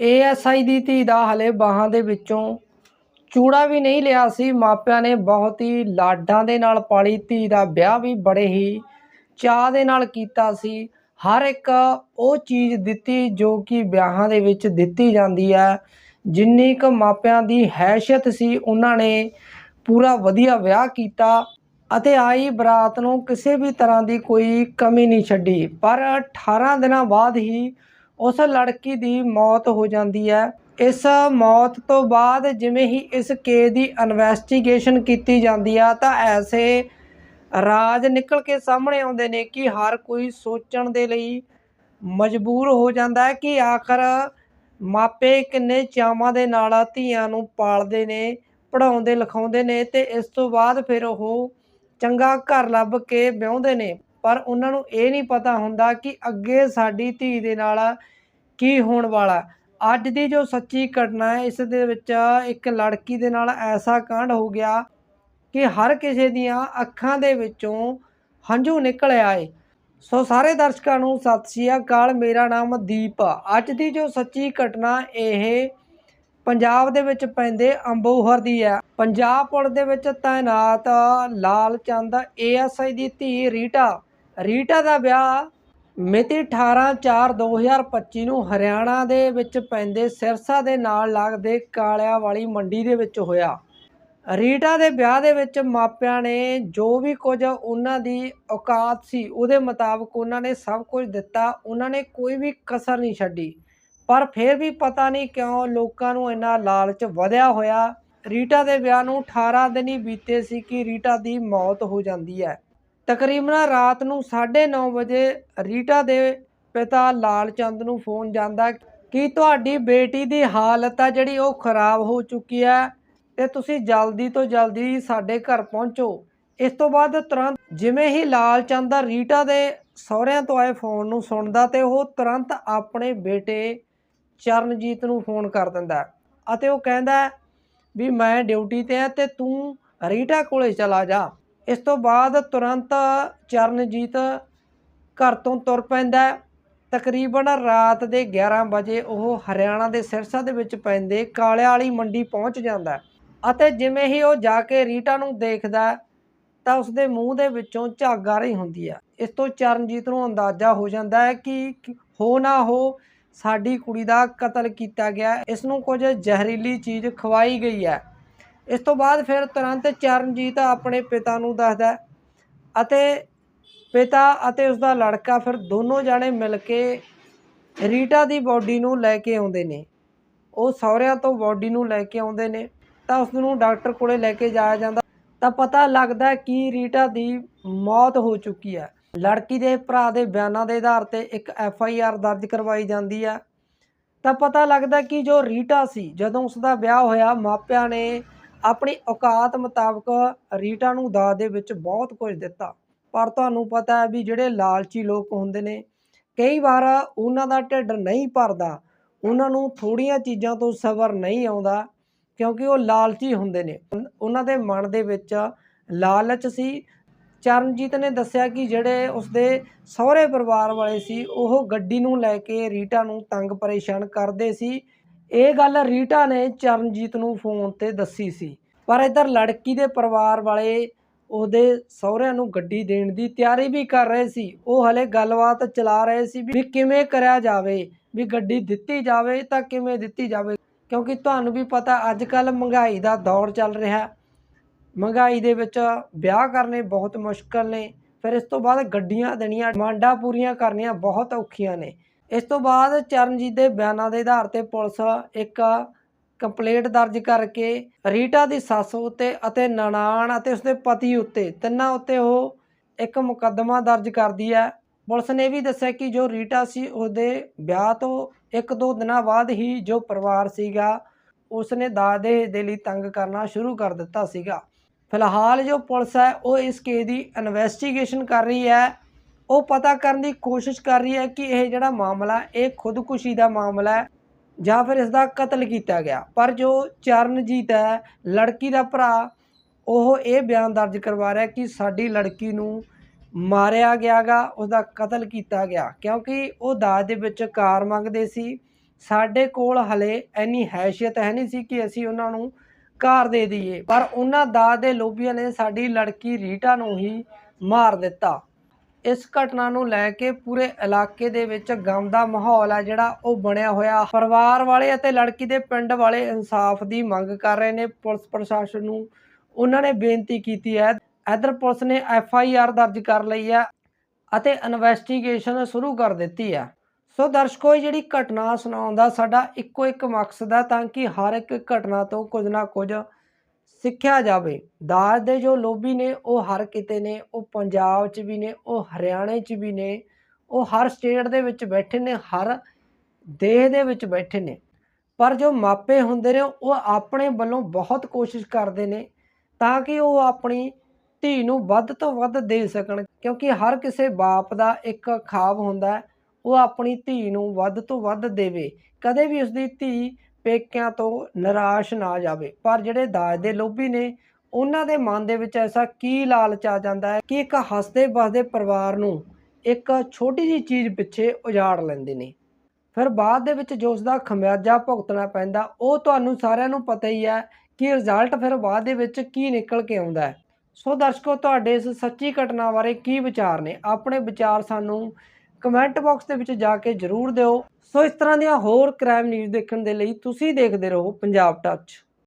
ASI ਦੀ ਧੀ ਦਾ ਹਲੇ ਬਾਹਾਂ ਦੇ ਵਿੱਚੋਂ ਚੂੜਾ ਵੀ ਨਹੀਂ ਲਿਆ ਸੀ। ਮਾਪਿਆਂ ਨੇ ਬਹੁਤ ਹੀ ਲਾਡਾਂ ਦੇ ਨਾਲ ਪਾਲੀ। ਧੀ ਦਾ ਵਿਆਹ ਵੀ ਬੜੇ ਹੀ ਚਾਅ ਦੇ ਨਾਲ ਕੀਤਾ ਸੀ। ਹਰ ਇੱਕ ਉਹ ਚੀਜ਼ ਦਿੱਤੀ ਜੋ ਕਿ ਵਿਆਹਾਂ ਦੇ ਵਿੱਚ ਦਿੱਤੀ ਜਾਂਦੀ ਹੈ। ਜਿੰਨੀ ਕੁ ਮਾਪਿਆਂ ਦੀ ਹੈਸੀਅਤ ਸੀ, ਉਹਨਾਂ ਨੇ ਪੂਰਾ ਵਧੀਆ ਵਿਆਹ ਕੀਤਾ ਅਤੇ ਆਈ ਬਰਾਤ ਨੂੰ ਕਿਸੇ ਵੀ ਤਰ੍ਹਾਂ ਦੀ ਕੋਈ ਕਮੀ ਨਹੀਂ ਛੱਡੀ। ਪਰ 18 ਦਿਨਾਂ ਬਾਅਦ ਹੀ ਉਸ ਲੜਕੀ ਦੀ ਮੌਤ ਹੋ ਜਾਂਦੀ ਹੈ। ਇਸ ਮੌਤ ਤੋਂ ਬਾਅਦ ਜਿਵੇਂ ਹੀ ਇਸ ਕੇਸ ਦੀ ਇਨਵੈਸਟੀਗੇਸ਼ਨ ਕੀਤੀ ਜਾਂਦੀ ਆ, ਤਾਂ ਐਸੇ ਰਾਜ ਨਿਕਲ ਕੇ ਸਾਹਮਣੇ ਆਉਂਦੇ ਨੇ ਕਿ ਹਰ ਕੋਈ ਸੋਚਣ ਦੇ ਲਈ ਮਜਬੂਰ ਹੋ ਜਾਂਦਾ ਹੈ ਕਿ ਆਖਰ ਮਾਪੇ ਕਿੰਨੇ ਚਾਵਾਂ ਦੇ ਨਾਲ ਧੀਆਂ ਨੂੰ ਪਾਲਦੇ ਨੇ ਪੜਾਉਂਦੇ ਲਿਖਾਉਂਦੇ ਨੇ ਤੇ ਇਸ ਤੋਂ ਬਾਅਦ ਫਿਰ ਉਹ ਚੰਗਾ ਘਰ ਲੱਭ ਕੇ ਵਿਆਹੁੰਦੇ ਨੇ। ਪਰ ਉਹਨਾਂ ਨੂੰ ਇਹ ਨਹੀਂ ਪਤਾ ਹੁੰਦਾ ਕਿ ਅੱਗੇ ਸਾਡੀ ਧੀ ਦੇ ਨਾਲ ਕੀ ਹੋਣ ਵਾਲਾ ਅੱਜ ਦੀ ਜੋ ਸੱਚੀ ਘਟਨਾ ਹੈ, ਇਸ ਦੇ ਵਿੱਚ ਇੱਕ ਲੜਕੀ ਦੇ ਨਾਲ ਐਸਾ ਕਾਂਡ ਹੋ ਗਿਆ ਕਿ ਹਰ ਕਿਸੇ ਦੀਆਂ ਅੱਖਾਂ ਦੇ ਵਿੱਚੋਂ ਹੰਝੂ ਨਿਕਲ ਆਏ। ਸੋ ਸਾਰੇ ਦਰਸ਼ਕਾਂ ਨੂੰ ਸਤਿ ਸ਼੍ਰੀ ਅਕਾਲ, ਮੇਰਾ ਨਾਮ ਦੀਪ ਆ। ਅੱਜ ਦੀ ਜੋ ਸੱਚੀ ਘਟਨਾ, ਇਹ ਪੰਜਾਬ ਦੇ ਵਿੱਚ ਪੈਂਦੇ ਅੰਬੋਹਰ ਦੀ ਹੈ। ਪੰਜਾਬ ਪੁਲਿਸ ਦੇ ਵਿੱਚ ਤਾਇਨਾਤ ਲਾਲ ਚੰਦ ਏਐਸਆਈ ਦੀ ਧੀ ਰੀਟਾ ਰੀਟਾ ਦਾ ਵਿਆਹ ਮਿਤੀ 18/4/2025 ਨੂੰ ਹਰਿਆਣਾ ਦੇ ਵਿੱਚ ਪੈਂਦੇ ਸਿਰਸਾ ਦੇ ਨਾਲ ਲੱਗਦੇ ਕਾਲਿਆਂ ਵਾਲੀ ਮੰਡੀ ਦੇ ਵਿੱਚ ਹੋਇਆ। ਰੀਟਾ ਦੇ ਵਿਆਹ ਦੇ ਵਿੱਚ ਮਾਪਿਆਂ ਨੇ ਜੋ ਵੀ ਕੁਝ ਉਹਨਾਂ ਦੀ ਔਕਾਤ ਸੀ, ਉਹਦੇ ਮੁਤਾਬਕ ਉਹਨਾਂ ਨੇ ਸਭ ਕੁਝ ਦਿੱਤਾ, ਉਹਨਾਂ ਨੇ ਕੋਈ ਵੀ ਕਸਰ ਨਹੀਂ ਛੱਡੀ। ਪਰ ਫਿਰ ਵੀ ਪਤਾ ਨਹੀਂ ਕਿਉਂ ਲੋਕਾਂ ਨੂੰ ਇੰਨਾ ਲਾਲਚ ਵਧਿਆ ਹੋਇਆ। ਰੀਟਾ ਦੇ ਵਿਆਹ ਨੂੰ 18 ਦਿਨ ਹੀ ਬੀਤੇ ਸੀ ਕਿ ਰੀਟਾ ਦੀ ਮੌਤ ਹੋ ਜਾਂਦੀ ਹੈ। ਤਕਰੀਬਨ ਰਾਤ ਨੂੰ 9:30 ਵਜੇ ਰੀਟਾ ਦੇ ਪਿਤਾ ਲਾਲ ਚੰਦ ਨੂੰ ਫੋਨ ਜਾਂਦਾ ਕਿ ਤੁਹਾਡੀ ਬੇਟੀ ਦੀ ਹਾਲਤ ਆ ਜਿਹੜੀ ਉਹ ਖਰਾਬ ਹੋ ਚੁੱਕੀ ਹੈ ਤੇ ਤੁਸੀਂ ਜਲਦੀ ਤੋਂ ਜਲਦੀ ਸਾਡੇ ਘਰ ਪਹੁੰਚੋ। ਇਸ ਤੋਂ ਬਾਅਦ ਤੁਰੰਤ ਜਿਵੇਂ ਹੀ ਲਾਲ ਚੰਦ ਦਾ ਰੀਟਾ ਦੇ ਸਹੁਰਿਆਂ ਤੋਂ ਆਏ ਫੋਨ ਨੂੰ ਸੁਣਦਾ ਤੇ ਉਹ ਤੁਰੰਤ ਆਪਣੇ ਬੇਟੇ ਚਰਨਜੀਤ ਨੂੰ ਫੋਨ ਕਰ ਦਿੰਦਾ ਅਤੇ ਉਹ ਕਹਿੰਦਾ ਵੀ ਮੈਂ ਡਿਊਟੀ ਤੇ ਆ ਤੇ ਤੂੰ ਰੀਟਾ ਕੋਲੇ ਚਲਾ ਜਾ। ਇਸ ਤੋਂ ਬਾਅਦ ਤੁਰੰਤ ਚਰਨਜੀਤ ਘਰ ਤੋਂ ਤੁਰ ਪੈਂਦਾ ਤਕਰੀਬਨ ਰਾਤ ਦੇ 11 ਵਜੇ ਉਹ ਹਰਿਆਣਾ ਦੇ ਸਿਰਸਾ ਦੇ ਵਿੱਚ ਪੈਂਦੇ ਕਾਲਿਆਂ ਵਾਲੀ ਮੰਡੀ ਪਹੁੰਚ ਜਾਂਦਾ ਅਤੇ ਜਿਵੇਂ ਹੀ ਉਹ ਜਾ ਕੇ ਰੀਟਾ ਨੂੰ ਦੇਖਦਾ ਤਾਂ ਉਸਦੇ ਮੂੰਹ ਦੇ ਵਿੱਚੋਂ ਝੱਗ ਆ ਰਹੀ ਹੁੰਦੀ ਹੈ। ਇਸ ਤੋਂ ਚਰਨਜੀਤ ਨੂੰ ਅੰਦਾਜ਼ਾ ਹੋ ਜਾਂਦਾ ਹੈ ਕਿ ਹੋ ਨਾ ਹੋ ਸਾਡੀ ਕੁੜੀ ਦਾ ਕਤਲ ਕੀਤਾ ਗਿਆ ਇਸ ਨੂੰ ਕੁਝ ਜ਼ਹਿਰੀਲੀ ਚੀਜ਼ ਖਵਾਈ ਗਈ ਹੈ। ਇਸ ਤੋਂ ਬਾਅਦ ਫਿਰ ਤੁਰੰਤ ਚਰਨਜੀਤ ਆਪਣੇ ਪਿਤਾ ਨੂੰ ਦੱਸਦਾ ਅਤੇ ਪਿਤਾ ਅਤੇ ਉਸ ਦਾ ਲੜਕਾ ਫਿਰ ਦੋਨੋਂ ਜਾਣੇ ਮਿਲ ਕੇ ਰੀਟਾ ਦੀ ਬਾਡੀ ਨੂੰ ਲੈ ਕੇ ਆਉਂਦੇ ਨੇ। ਉਹ ਸਹੁਰਿਆਂ ਤੋਂ ਬਾਡੀ ਨੂੰ ਲੈ ਕੇ ਆਉਂਦੇ ਨੇ ਤਾਂ ਉਸ ਨੂੰ ਡਾਕਟਰ ਕੋਲੇ ਲੈ ਕੇ ਜਾਇਆ ਜਾਂਦਾ। ਤਾਂ ਪਤਾ ਲੱਗਦਾ ਕਿ ਰੀਟਾ ਦੀ ਮੌਤ ਹੋ ਚੁੱਕੀ ਹੈ। ਲੜਕੀ ਦੇ ਭਰਾ ਦੇ ਬਿਆਨਾਂ ਦੇ ਆਧਾਰ ਤੇ ਇੱਕ ਐਫ ਆਈ ਆਰ ਦਰਜ ਕਰਵਾਈ ਜਾਂਦੀ ਹੈ। ਤਾਂ ਪਤਾ ਲੱਗਦਾ ਕਿ ਜੋ ਰੀਟਾ ਸੀ, ਜਦੋਂ ਉਸ ਦਾ ਵਿਆਹ ਹੋਇਆ, ਮਾਪਿਆਂ ਨੇ ਆਪਣੀ ਔਕਾਤ ਮੁਤਾਬਕ ਰੀਟਾ ਨੂੰ ਦਾਜ ਦੇ ਵਿੱਚ ਬਹੁਤ ਕੁਝ ਦਿੱਤਾ। ਪਰ ਤੁਹਾਨੂੰ ਪਤਾ ਹੈ ਵੀ ਜਿਹੜੇ ਲਾਲਚੀ ਲੋਕ ਹੁੰਦੇ ਨੇ, ਕਈ ਵਾਰ ਉਹਨਾਂ ਦਾ ਢਿੱਡ ਨਹੀਂ ਭਰਦਾ, ਉਹਨਾਂ ਨੂੰ ਥੋੜੀਆਂ ਚੀਜ਼ਾਂ ਤੋਂ ਸਬਰ ਨਹੀਂ ਆਉਂਦਾ, ਕਿਉਂਕਿ ਉਹ ਲਾਲਚੀ ਹੁੰਦੇ ਨੇ। ਉਹਨਾਂ ਦੇ ਮਨ ਦੇ ਵਿੱਚ ਲਾਲਚ ਸੀ। ਚਰਨਜੀਤ ਨੇ ਦੱਸਿਆ ਕਿ ਜਿਹੜੇ ਉਸਦੇ ਸਹੁਰੇ ਪਰਿਵਾਰ ਵਾਲੇ ਸੀ, ਉਹ ਗੱਡੀ ਨੂੰ ਲੈ ਕੇ ਰੀਟਾ ਨੂੰ ਤੰਗ ਪਰੇਸ਼ਾਨ ਕਰਦੇ ਸੀ। ਇਹ ਗੱਲ ਰੀਟਾ ਨੇ ਚਰਨਜੀਤ ਨੂੰ ਫੋਨ ਤੇ ਦੱਸੀ ਸੀ। ਪਰ ਇਧਰ ਲੜਕੀ ਦੇ ਪਰਿਵਾਰ ਵਾਲੇ ਉਹਦੇ ਸਹੁਰਿਆਂ ਨੂੰ ਗੱਡੀ ਦੇਣ ਦੀ ਤਿਆਰੀ ਵੀ ਕਰ ਰਹੇ ਸੀ। ਉਹ ਹਲੇ ਗੱਲਬਾਤ ਚਲਾ ਰਹੇ ਸੀ ਵੀ ਕਿਵੇਂ ਕਰਿਆ ਜਾਵੇ, ਵੀ ਗੱਡੀ ਦਿੱਤੀ ਜਾਵੇ ਤਾਂ ਕਿਵੇਂ ਦਿੱਤੀ ਜਾਵੇ। ਕਿਉਂਕਿ ਤੁਹਾਨੂੰ ਵੀ ਪਤਾ ਅੱਜ ਕੱਲ ਮਹਿੰਗਾਈ ਦਾ ਦੌਰ ਚੱਲ ਰਿਹਾ। ਮਹਿੰਗਾਈ ਦੇ ਵਿੱਚ ਵਿਆਹ ਕਰਨੇ ਬਹੁਤ ਮੁਸ਼ਕਲ ਨੇ। ਫਿਰ ਇਸ ਤੋਂ ਬਾਅਦ ਗੱਡੀਆਂ ਦੇਣੀਆਂ, ਡਿਮਾਂਡਾਂ ਪੂਰੀਆਂ ਕਰਨੀਆਂ ਬਹੁਤ ਔਖੀਆਂ ਨੇ। ਇਸ ਤੋਂ ਬਾਅਦ ਚਰਨਜੀਤ ਦੇ ਬਿਆਨਾਂ ਦੇ ਆਧਾਰ ਤੇ ਪੁਲਿਸ ਇੱਕ ਕੰਪਲੇਂਟ ਦਰਜ ਕਰਕੇ ਰੀਟਾ ਦੀ ਸੱਸ ਉੱਤੇ ਅਤੇ ਨਨਾਣ ਅਤੇ ਉਸਦੇ ਪਤੀ ਉੱਤੇ ਤਿੰਨਾਂ ਉੱਤੇ ਉਹ ਇੱਕ ਮੁਕੱਦਮਾ ਦਰਜ ਕਰਦੀ ਹੈ। ਪੁਲਿਸ ਨੇ ਵੀ ਦੱਸਿਆ ਕਿ ਜੋ ਰੀਟਾ ਸੀ ਉਹਦੇ ਵਿਆਹ ਤੋਂ ਇੱਕ ਦੋ ਦਿਨਾਂ ਬਾਅਦ ਹੀ ਜੋ ਪਰਿਵਾਰ ਸੀਗਾ, ਉਸਨੇ ਦਾਜ ਦੇ ਦੇ ਲਈ ਤੰਗ ਕਰਨਾ ਸ਼ੁਰੂ ਕਰ ਦਿੱਤਾ ਸੀਗਾ। ਫਿਲਹਾਲ ਜੋ ਪੁਲਿਸ ਹੈ, ਉਹ ਇਸ ਕੇਸ ਦੀ ਇਨਵੈਸਟੀਗੇਸ਼ਨ ਕਰ ਰਹੀ ਹੈ। ਉਹ ਪਤਾ ਕਰਨ ਦੀ ਕੋਸ਼ਿਸ਼ ਕਰ ਰਹੀ ਹੈ ਕਿ ਇਹ ਜਿਹੜਾ ਮਾਮਲਾ, ਇਹ ਖੁਦਕੁਸ਼ੀ ਦਾ ਮਾਮਲਾ ਹੈ ਜਾਂ ਫਿਰ ਇਸ ਦਾ ਕਤਲ ਕੀਤਾ ਗਿਆ। ਪਰ ਜੋ ਚਰਨਜੀਤ ਹੈ, ਲੜਕੀ ਦਾ ਭਰਾ, ਉਹ ਇਹ ਬਿਆਨ ਦਰਜ ਕਰਵਾ ਰਿਹਾ ਕਿ ਸਾਡੀ ਲੜਕੀ ਨੂੰ ਮਾਰਿਆ ਗਿਆਗਾ ਉਸ ਦਾ ਕਤਲ ਕੀਤਾ ਗਿਆ। ਕਿਉਂਕਿ ਉਹ ਦਾਜ ਦੇ ਵਿੱਚ ਕਾਰ ਮੰਗਦੇ ਸੀ। ਸਾਡੇ ਕੋਲ ਹਲੇ ਇੰਨੀ ਹੈਸੀਅਤ ਹੈ ਨਹੀਂ ਸੀ ਕਿ ਅਸੀਂ ਉਹਨਾਂ ਨੂੰ ਕਾਰ ਦੇ ਦਈਏ। ਪਰ ਉਹਨਾਂ ਦਾਜ ਦੇ ਲੋਭੀਆਂ ਨੇ ਸਾਡੀ ਲੜਕੀ ਰੀਟਾ ਨੂੰ ਹੀ ਮਾਰ ਦਿੱਤਾ। ਇਸ ਘਟਨਾ ਨੂੰ ਲੈ ਕੇ ਪੂਰੇ ਇਲਾਕੇ ਦੇ ਵਿੱਚ ਗਮ ਦਾ ਮਾਹੌਲ ਹੈ ਜਿਹੜਾ, ਉਹ ਬਣਿਆ ਹੋਇਆ। ਪਰਿਵਾਰ ਵਾਲੇ ਅਤੇ ਲੜਕੀ ਦੇ ਪਿੰਡ ਵਾਲੇ ਇਨਸਾਫ ਦੀ ਮੰਗ ਕਰ ਰਹੇ ਨੇ। ਪੁਲਿਸ ਪ੍ਰਸ਼ਾਸਨ ਨੂੰ ਉਹਨਾਂ ਨੇ ਬੇਨਤੀ ਕੀਤੀ ਹੈ। ਇਧਰ ਪੁਲਿਸ ਨੇ ਐਫ ਆਈ ਆਰ ਦਰਜ ਕਰ ਲਈ ਹੈ ਅਤੇ ਇਨਵੈਸਟੀਗੇਸ਼ਨ ਸ਼ੁਰੂ ਕਰ ਦਿੱਤੀ ਹੈ। ਸੋ ਦਰਸ਼ਕੋ, ਇਹ ਜਿਹੜੀ ਘਟਨਾ ਸੁਣਾਉਣ ਦਾ ਸਾਡਾ ਇੱਕੋ ਇੱਕ ਮਕਸਦ ਹੈ ਤਾਂ ਕਿ ਹਰ ਇੱਕ ਘਟਨਾ ਤੋਂ ਕੁਝ ਨਾ ਕੁਝ ਸਿੱਖਿਆ ਜਾਵੇ। ਦਾਜ ਦੇ ਜੋ ਲੋਭੀ ਨੇ, ਉਹ ਹਰ ਕਿਤੇ ਨੇ, ਉਹ ਪੰਜਾਬ 'ਚ ਵੀ ਨੇ, ਉਹ ਹਰਿਆਣੇ 'ਚ ਵੀ ਨੇ, ਉਹ ਹਰ ਸਟੇਟ ਦੇ ਵਿੱਚ ਬੈਠੇ ਨੇ, ਹਰ ਦੇਸ਼ ਦੇ ਵਿੱਚ ਬੈਠੇ ਨੇ। ਪਰ ਜੋ ਮਾਪੇ ਹੁੰਦੇ ਨੇ, ਉਹ ਆਪਣੇ ਵੱਲੋਂ ਬਹੁਤ ਕੋਸ਼ਿਸ਼ ਕਰਦੇ ਨੇ ਤਾਂ ਕਿ ਉਹ ਆਪਣੀ ਧੀ ਨੂੰ ਵੱਧ ਤੋਂ ਵੱਧ ਦੇ ਸਕਣ। ਕਿਉਂਕਿ ਹਰ ਕਿਸੇ ਬਾਪ ਦਾ ਇੱਕ ਖਾਬ ਹੁੰਦਾ ਉਹ ਆਪਣੀ ਧੀ ਨੂੰ ਵੱਧ ਤੋਂ ਵੱਧ ਦੇਵੇ। ਕਦੇ ਵੀ ਉਸਦੀ ਧੀ ਪੇਕਿਆਂ ਤੋਂ ਨਿਰਾਸ਼ ਨਾ ਜਾਵੇ। ਪਰ ਜਿਹੜੇ ਦਾਜ ਦੇ ਲੋਭੀ ਨੇ, ਉਹਨਾਂ ਦੇ ਮਨ ਦੇ ਵਿੱਚ ਐਸਾ ਕੀ ਲਾਲਚ ਆ ਜਾਂਦਾ ਹੈ ਕਿ ਇੱਕ ਹੱਸਦੇ ਬਸਦੇ ਪਰਿਵਾਰ ਨੂੰ ਇੱਕ ਛੋਟੀ ਜੀ ਚੀਜ਼ ਪਿੱਛੇ ਉਜਾੜ ਲੈਂਦੇ ਨੇ? ਫਿਰ ਬਾਅਦ ਦੇ ਵਿੱਚ ਜੋ ਉਸ ਦਾ ਖਮਿਆਜਾ ਭੁਗਤਣਾ ਪੈਂਦਾ, ਉਹ ਤੁਹਾਨੂੰ ਸਾਰਿਆਂ ਨੂੰ ਪਤਾ ਹੀ ਹੈ ਕਿ ਰਿਜ਼ਲਟ ਫਿਰ ਬਾਅਦ ਦੇ ਵਿੱਚ ਕੀ ਨਿਕਲ ਕੇ ਆਉਂਦਾ ਹੈ। ਸੋ ਦਰਸ਼ਕੋ, ਤੁਹਾਡੇ ਇਸ ਸੱਚੀ ਘਟਨਾ ਬਾਰੇ ਕੀ ਵਿਚਾਰ ਨੇ? ਆਪਣੇ ਵਿਚਾਰ ਸਾਨੂੰ ਕਮੈਂਟ ਬਾਕਸ ਦੇ ਵਿੱਚ ਜਾ ਕੇ ਜਰੂਰ ਦਿਓ। ਸੋ ਇਸ ਤਰ੍ਹਾਂ ਦੀਆਂ ਹੋਰ ਕ੍ਰਾਈਮ ਨਿਊਜ਼ ਦੇਖਣ ਦੇ ਲਈ ਤੁਸੀਂ ਦੇਖਦੇ ਰਹੋ ਪੰਜਾਬ ਟੱਚ।